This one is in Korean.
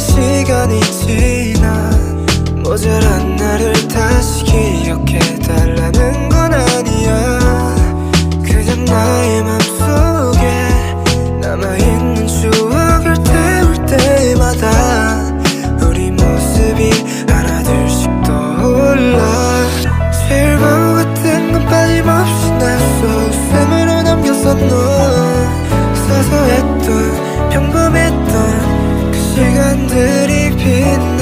시간이 지나 모자란 나를 다시 기억해달라는 건 아니야. 그냥 나의 맘속에 남아있는 추억을 태울 때마다 우리 모습이 하나둘씩 떠올라. 실버 같은 건 빠짐없이 날 속셈으로 남겼었 너 그립힌